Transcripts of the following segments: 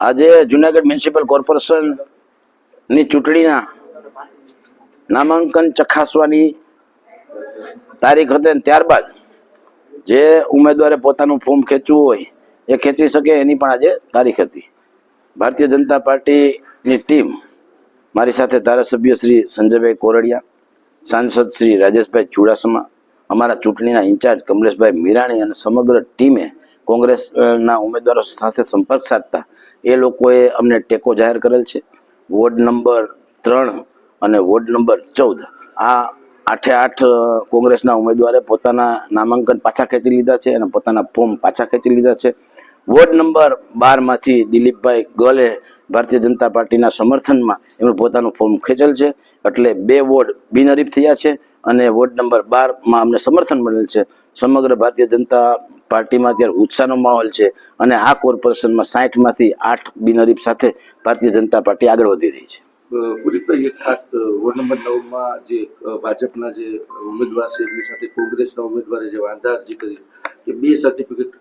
આજે જુનાગઢ મ્યુનિસિપલ કોર્પોરેશનની ચૂંટણીના નામાંકન ચકાસવાની તારીખ હતી અને ત્યારબાદ જે ઉમેદવારે પોતાનું ફોર્મ ખેંચવું હોય એ ખેંચી શકે એની પણ આજે તારીખ હતી. ભારતીય જનતા પાર્ટીની ટીમ મારી સાથે ધારાસભ્ય શ્રી સંજયભાઈ કોરડિયા, સાંસદ શ્રી રાજેશભાઈ ચુડાસમા, અમારા ચૂંટણીના ઇન્ચાર્જ કમલેશભાઈ મીરાણી અને સમગ્ર ટીમે કોંગ્રેસના ઉમેદવારો સાથે સંપર્ક સાધતા એ લોકોએ અમને ટેકો જાહેર કરેલ છે. વોર્ડ નંબર ત્રણ અને વોર્ડ નંબર ચૌદ આ આઠે આઠ કોંગ્રેસના ઉમેદવારે પોતાના નામાંકન પાછા ખેંચી લીધા છે અને પોતાના ફોર્મ પાછા ખેંચી લીધા છે. વોર્ડ નંબર બારમાંથી દિલીપભાઈ ગલે ભારતીય જનતા પાર્ટીના સમર્થનમાં એમણે પોતાનું ફોર્મ ખેંચેલ છે. એટલે બે વોર્ડ બિનહરીફ થયા છે અને વોર્ડ નંબર બારમાં અમને સમર્થન મળેલ છે. સમગ્ર ભારતીય જનતા પાર્ટીમાં અત્યારે ઉત્સાહનો માહોલ છે અને આ કોર્પોરેશનમાં સાઠમાંથી આઠ બિનહરીફ સાથે ભારતીય જનતા પાર્ટી આગળ વધી રહી છે. પુરીભાઈ એક ખાસ વોર્ડ નંબર નવમાં જે ભાજપના જે ઉમેદવાર છે એમની સાથે કોંગ્રેસના ઉમેદવારે જે વાંધા અરજી કરી કે બે સર્ટિફિકેટ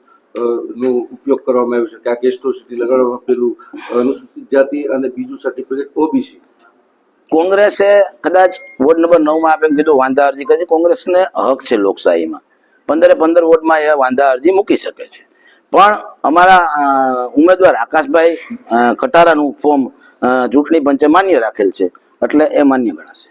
નો ઉપયોગ કરવામાં આવ્યો છે કે આ કેસ્ટ્રોસિટી લગાડવામાં પેલું અનુસૂચિત જાતિ અને બીજું સર્ટિફિકેટ ઓબીસી. કોંગ્રેસે કદાચ વોર્ડ નંબર નવમાં આપે કીધું વાંધા અરજી કરી. કોંગ્રેસને હક છે લોકશાહીમાં. પંદરે પંદર વોટમાં એ વાંધા અરજી મૂકી શકે છે. પણ અમારા ઉમેદવાર આકાશભાઈ કટારાનું ફોર્મ ચૂંટણી પંચે માન્ય રાખેલ છે. એટલે એ માન્ય ગણાશે.